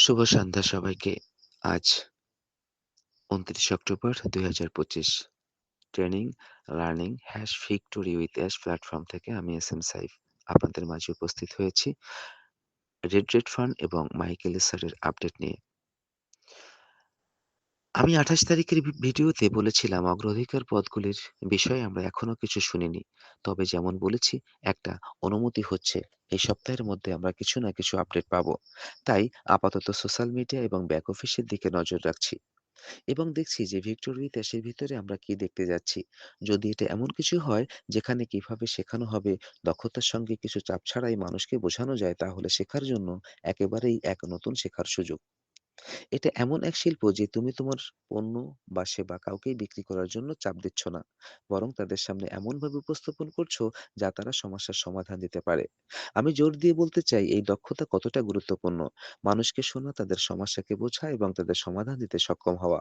শুভ সন্ধ্যা সবাইকে। আজ ২৯ অক্টোবর ২০২৫ training, learning hash victory with ash platform থেকে আমি এস এম সাইফ আপনাদের মাঝে উপস্থিত হয়েছি রেড রেড ফান্ড এবং মাইকেল স্যারের আপডেট নিয়ে। আমি ২৮ তারিখের ভিডিওতে বলেছিলাম অগ্রাধিকার পদগুলির বিষয়ে আমরা এখনও কিছু শুনিনি। তবে যেমন বলেছি একটা অনুমতি হচ্ছে এই সপ্তাহের মধ্যে আমরা কিছু না কিছু আপডেট পাবো। তাই আপাতত সোশ্যাল মিডিয়া এবং ব্যাক অফিসের দিকে নজর রাখছি। এবং দেখছি যে ভিক্টোরি দেশের ভিতরে আমরা কি দেখতে যাচ্ছি। যদি এটা এমন কিছু হয় যেখানে কীভাবে শেখানো হবে, দক্ষতার সঙ্গে কিছু চাপ ছাড়াই মানুষকে বোঝানো যায় তাহলে শেখার জন্য একেবারেই এক নতুন শেখার সুযোগ। এটা এমন এক শিল্প যে তুমি তোমার পণ্য বা সেবা কাউকেই বিক্রি করার জন্য চাপ দিচ্ছ না। বরং তাদের সামনে এমনভাবে উপস্থাপন করছ যা তারা সমস্যার সমাধান দিতে পারে। আমি জোর দিয়ে বলতে চাই এই দক্ষতা কতটা গুরুত্বপূর্ণ। মানুষকে শোনা, তাদের সমস্যাকে বোঝা এবং তাদের সমাধান দিতে সক্ষম হওয়া।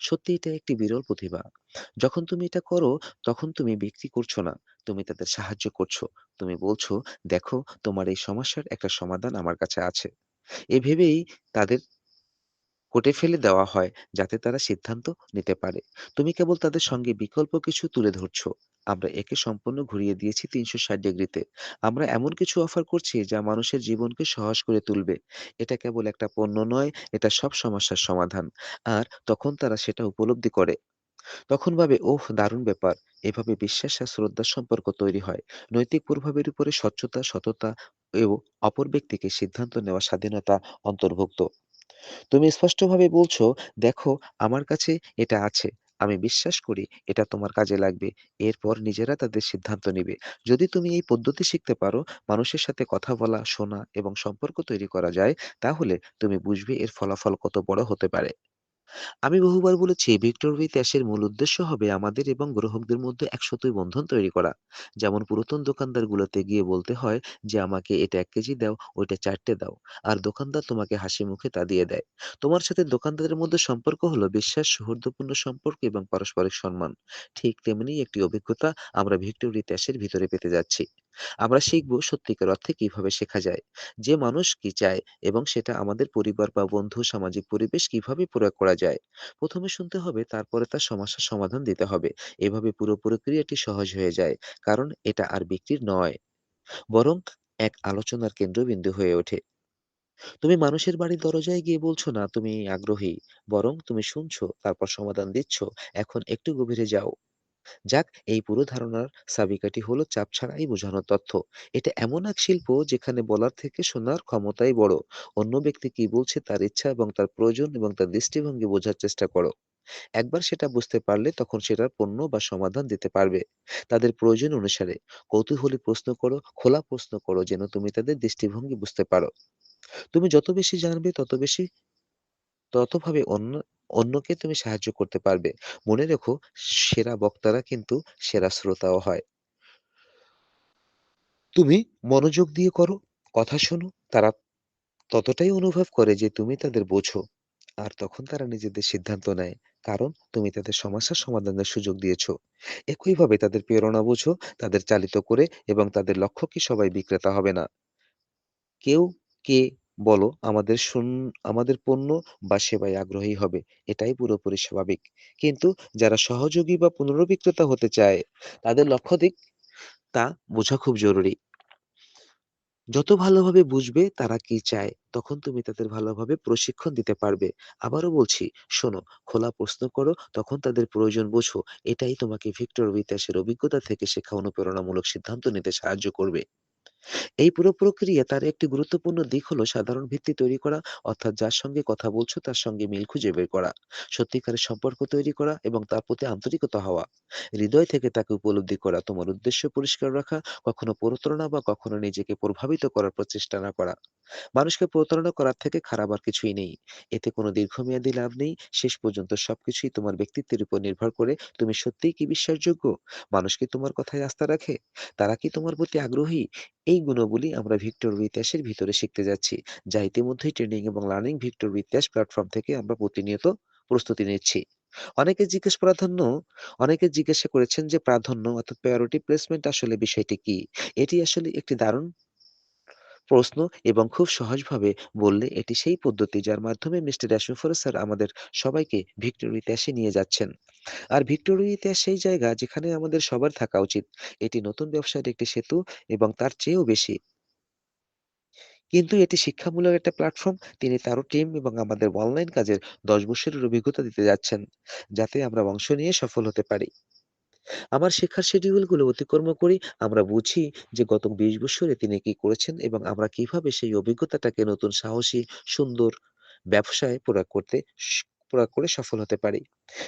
সত্যি এটা একটি বিরল প্রতিভা। যখন তুমি এটা করো তখন তুমি বিক্রি করছ না। তুমি তাদের সাহায্য করছ। তুমি বলছো, "দেখো তোমার এই সমস্যার একটা সমাধান আমার কাছে আছে।" এ ভেবেই তাদের কোটে ফেলে দেওয়া হয় যাতে তারা সিদ্ধান্ত নিতে পারে। তুমি কেবল তাদের সঙ্গে বিকল্প কিছু তুলে ধরছো। আমরা একে সম্পূর্ণ ঘুরিয়ে দিয়েছি ৩৬০ ডিগ্রিতে। আমরা এমন কিছু অফার করছি যা মানুষের জীবনকে সহজ করে তুলবে। এটা কেবল একটা পণ্য নয়, এটা সব সমস্যার সমাধান। আর তখন তারা সেটা উপলব্ধি করে। তখন ভাবে, ওহ! দারুণ ব্যাপার। এভাবে বিশ্বাস আর শ্রদ্ধার সম্পর্ক তৈরি হয়। নৈতিক প্রভাবের উপরে স্বচ্ছতা, সততা ও অপর ব্যক্তিকে সিদ্ধান্ত নেওয়ার স্বাধীনতা অন্তর্ভুক্ত। তুমি স্পষ্টভাবে বলছো, "দেখো আমার কাছে এটা আছে। আমি বিশ্বাস করি এটা তোমার কাজে লাগবে।" এরপর নিজেরা তাদের সিদ্ধান্ত নিবে। যদি তুমি এই পদ্ধতি শিখতে পারো, মানুষের সাথে কথা বলা, শোনা এবং সম্পর্ক তৈরি করা যায়, তাহলে তুমি বুঝবে এর ফলাফল কত বড় হতে পারে। আমি বহুবার বলেছি ভিক্টর উইথ অ্যাশের মূল উদ্দেশ্য হবে আমাদের এবং গ্রাহকদের মধ্যে এক বন্ধন তৈরি করা। যেমন পুরাতন দোকানদারগুলোতে গিয়ে বলতে হয় যে, "আমাকে এটা এক কেজি দাও, ওইটা চারটে দাও।" আর দোকানদার তোমাকে হাসি মুখে তা দিয়ে দেয়। তোমার সাথে দোকানদারের মধ্যে সম্পর্ক হলো বিশ্বাস, সৌহার্দ্যপূর্ণ সম্পর্ক এবং পারস্পরিক সম্মান। ঠিক তেমনি একটি অভিজ্ঞতা আমরা ভিক্টর অ্যাশের ভিতরে পেতে যাচ্ছি। আমরা শিখব সত্যিকার অর্থে কীভাবে শেখা যায়। যে মানুষ কি চায় এবং সেটা আমাদের পরিবার বা বন্ধু, সামাজিক পরিবেশ কীভাবে প্রয়োগ করা যায়। ১ম এ শুনতে হবে, তারপরে তার সমস্যার সমাধান দিতে হবে। এভাবে পুরো প্রক্রিয়াটি সহজ হয়ে যায়। কারণ এটা আর বিক্রির নয়, বরং এক আলোচনার কেন্দ্রবিন্দু হয়ে ওঠে। তুমি মানুষের বাড়ির দরজায় গিয়ে বলছো না তুমি আগ্রহী, বরং তুমি শুনছো, তারপর সমাধান দিচ্ছ। এখন একটু গভীরে যাও। যাক, এই পুরো ধারণার চাবিকাঠি হলো চাপ ছাড়াই বোঝানোর তথ্য। এটা এমন এক শিল্প যেখানে বলার থেকে শোনার ক্ষমতাই বড়। অন্য ব্যক্তি কি বলছে তার ইচ্ছা এবং তার প্রয়োজন এবং তার দৃষ্টিভঙ্গি বোঝার চেষ্টা করো। একবার সেটা বুঝতে পারলে তখন সেটার পণ্য বা সমাধান দিতে পারবে। তাদের প্রয়োজন অনুসারে। কৌতূহলী প্রশ্ন করো, খোলা প্রশ্ন করো যেন তুমি তাদের দৃষ্টিভঙ্গি বুঝতে পারো। তুমি যত বেশি জানবে তত বেশি ততভাবে অন্য অন্যকে তুমি সাহায্য করতে পারবে। মনে রেখো সেরা বক্তারা কিন্তু সেরা শ্রোতাও হয়। তুমি মনোযোগ দিয়ে করো, কথা শোনো, তারা ততটাই অনুভব করে যে তুমি তাদের বোঝো। আর তখন তারা নিজেদের সিদ্ধান্ত নেয়। কারণ তুমি তাদের সমস্যার সমাধানের সুযোগ দিয়েছ। একইভাবে তাদের প্রেরণা বোঝো, তাদের চালিত করে এবং তাদের লক্ষ্য কি সবাই বিক্রেতা হবে না। কেউ কে বলো আমাদের আমাদের পণ্য বা সেবায় আগ্রহী হবে। এটাই পুরোপুরি স্বাভাবিক। কিন্তু যারা সহযোগী বা পুনর্বিক্রেতা হতে চায়, তাদের লক্ষ্য দিক তা বোঝা খুব জরুরি। যত ভালোভাবে বুঝবে তারা কি চায়, তখন তুমি তাদের ভালোভাবে প্রশিক্ষণ দিতে পারবে। আবারও বলছি, শোনো, খোলা প্রশ্ন করো, তখন তাদের প্রয়োজন বোঝো। এটাই তোমাকে ভিক্টর বিত্যাসের অভিজ্ঞতা থেকে শেখা অনুপ্রেরণামূলক সিদ্ধান্ত নিতে সাহায্য করবে। এই পুরো প্রক্রিয়া তার একটি গুরুত্বপূর্ণ দিক হলো সাধারণ ভিত্তি তৈরি করা, অর্থাৎ যার সঙ্গে কথা বলছো তার সঙ্গে মিল খুঁজে বের করা। সত্যিকারের সম্পর্ক তৈরি করা এবং তার প্রতি আন্তরিকতা হওয়া। হৃদয় থেকে তাকে উপলব্ধি করা, তোমার উদ্দেশ্য পরিষ্কার রাখা, কখনো প্রতারণা বা কখনো নিজেকে প্রভাবিত করার প্রচেষ্টা না করা। মানুষকে প্রতারণা করার থেকে খারাপ আর কিছুই নেই। এতে কোনো দীর্ঘমেয়াদী লাভ নেই। শেষ পর্যন্ত সবকিছুই তোমার ব্যক্তিত্বের উপর নির্ভর করে। তুমি সত্যিই কি বিশ্বাসযোগ্য? মানুষ কি তোমার কথায় আস্থা রাখে? তারা কি তোমার প্রতি আগ্রহী? এই গুণগুলি আমরা ভিক্টর বিত্যাসের ভিতরে শিখতে যাচ্ছি। যা ইতিমধ্যেই ট্রেনিং এবং লার্নিং ভিক্টর বিত্যাস প্ল্যাটফর্ম থেকে আমরা প্রতিনিয়ত প্রস্তুতি নিচ্ছি। অনেকে জিজ্ঞেস প্রাধান্য, অনেকে জিজ্ঞাসা করেছেন যে প্রাধান্য অর্থাৎ প্রায়োরিটি প্লেসমেন্ট আসলে বিষয়টি কি? এটি আসলে একটি দারুণ প্রশ্ন এবং খুব সহজভাবে বললে এটি সেই পদ্ধতি যার মাধ্যমে মিস্টার রাশমিফারুজ স্যার আমাদের সবাইকে ভিক্টোরির ইতিহাসে নিয়ে যাচ্ছেন। আর ভিক্টোরিয়ার ইতিহাস সেই জায়গা যেখানে আমাদের সবার থাকা উচিত। এটি নতুন ব্যবসায়ের একটি সেতু এবং তার চেয়েও বেশি। কিন্তু এটি শিক্ষামূলক একটা প্ল্যাটফর্ম। তিনি তারও টিম এবং আমাদের অনলাইন কাজের ১০ বছরের অভিজ্ঞতা দিতে যাচ্ছেন, যাতে আমরা অংশ নিয়ে সফল হতে পারি। আমার শেখার শিডিউলগুলো অতিক্রম করি। আমরা বুঝি যে গত ২০ বছরে তিনি কি করেছেন এবং আমরা কীভাবে সেই অভিজ্ঞতাটাকে নতুন সাহসী, সুন্দর ব্যবসায় প্রয়োগ করতে প্রয়োগ করে সফল হতে পারি।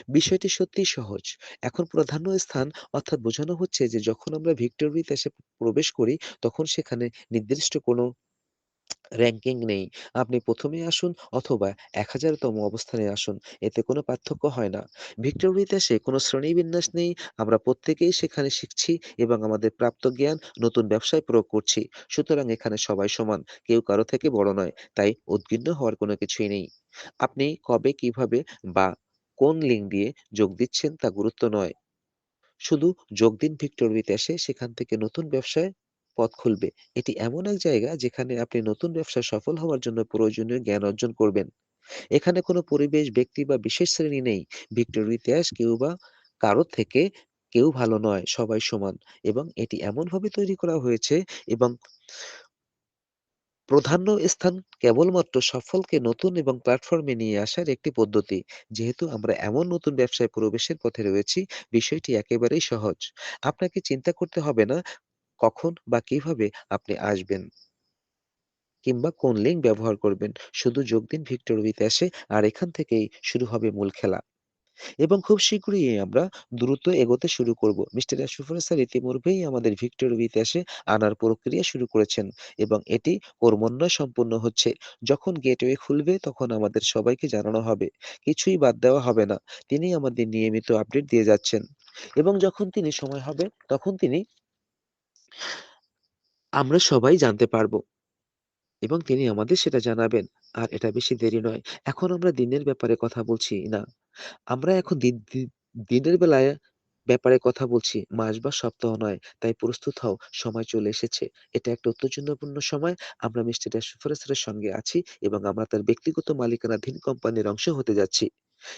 বিষয়টি সত্যিই সহজ। এখন প্রাধান্য স্থান অর্থাৎ বোঝানো হচ্ছে যে যখন আমরা ভিক্টোরিয়াতে এসে প্রবেশ করি, তখন সেখানে নির্দিষ্ট কোনো র‍্যাংকিং নেই। আপনি প্রথমে আসুন অথবা ১০০০ তম অবস্থানে আসুন। এতে কোনো পার্থক্য হয় না। ভিক্টোরিয়াতে ইতিহাসে কোনো শ্রেণীবিন্যাস নেই। আমরা প্রত্যেকেই সেখানে শিখছি এবং আমাদের প্রাপ্ত জ্ঞান নতুন ব্যবসায় প্রয়োগ করছি। সুতরাং এখানে সবাই সমান। কেউ কারও থেকে বড় নয়। তাই উদ্বিগ্ন হওয়ার কোনো কিছুই নেই। আপনি কবে, কীভাবে বা কোন লিঙ্ক দিয়ে যোগ দিচ্ছেন তা গুরুত্ব নয়। শুধু যোগ দিন ভিক্টোরিয়াতে ইতিহাসে সেখান থেকে নতুন ব্যবসায় পথ খুলবে। এটি এমন এক জায়গা যেখানে আপনি নতুন ব্যবসায় সফল হওয়ার জন্য প্রয়োজনীয় জ্ঞান অর্জন করবেন। এখানে কোনো পরিবেশ, ব্যক্তি বা বিশেষ শ্রেণি নেই। ভিক্টোরিয়ার ইতিহাস কেউ বা কারও থেকে কেউ ভালো নয়, সবাই সমান এবং এটি এমনভাবে তৈরি করা হয়েছে এবং প্রাধান্য স্থান কেবলমাত্র সফলকে নতুন এবং প্ল্যাটফর্মে নিয়ে আসার একটি পদ্ধতি। যেহেতু আমরা এমন নতুন ব্যবসায় প্রবেশের পথে রয়েছি, বিষয়টি একেবারেই সহজ। আপনাকে চিন্তা করতে হবে না কখন বা কীভাবে আপনি আসবেন। কিংবা কোন লিঙ্ক ব্যবহার করবেন। শুধু যোগ দিন ভিক্টোরিয়ার ইতিহাসে, আর এখান থেকেই শুরু হবে মূল খেলা। এবং খুব শীঘ্রই আমরা দ্রুত এগোতে শুরু করব। মিস্টার রাশমিফারুজ স্যার ইতিপূর্বেই আমাদের ভিক্টোরিয়ার ইতিহাসে আনার প্রক্রিয়া শুরু করেছেন এবং এটি ক্রমান্বয়ে সম্পূর্ণ হচ্ছে। যখন গেটওয়ে খুলবে, তখন আমাদের সবাইকে জানানো হবে। কিছুই বাদ দেওয়া হবে না। তিনি আমাদের নিয়মিত আপডেট দিয়ে যাচ্ছেন এবং যখন তিনি সময় হবে, তখন তিনি আমরা সবাই জানতে পারব। এবং তিনি আমাদের সেটা জানাবেন। আর এটা বেশি দেরি নয়। এখন আমরা দিনের ব্যাপারে কথা বলছি না। আমরা এখন দিন দিনের বেলায় ব্যাপারে কথা বলছি, মাস বা সপ্তাহ নয়। তাই প্রস্তুত হও, সময় চলে এসেছে। এটা একটা উত্তেজনাপূর্ণ সময়। আমরা মিস্টার রাশমিফারুজ সঙ্গে আছি এবং আমরা তার ব্যক্তিগত মালিকানাধীন কোম্পানির অংশ হতে যাচ্ছি।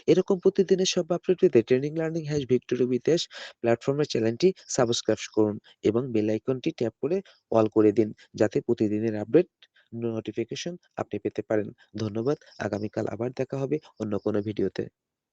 এরকম প্রতিদিনের সব আপডেট পেতে ট্রেনিং লার্নিং হ্যাশ ভিক্টোরিয়া বিদেশ প্ল্যাটফর্মের চ্যানেলটি সাবস্ক্রাইব করুন এবং বেল আইকনটি ট্যাপ করে অল করে দিন, যাতে প্রতিদিনের আপডেট নোটিফিকেশন আপনি পেতে পারেন। ধন্যবাদ। আগামীকাল আবার দেখা হবে অন্য কোনো ভিডিওতে।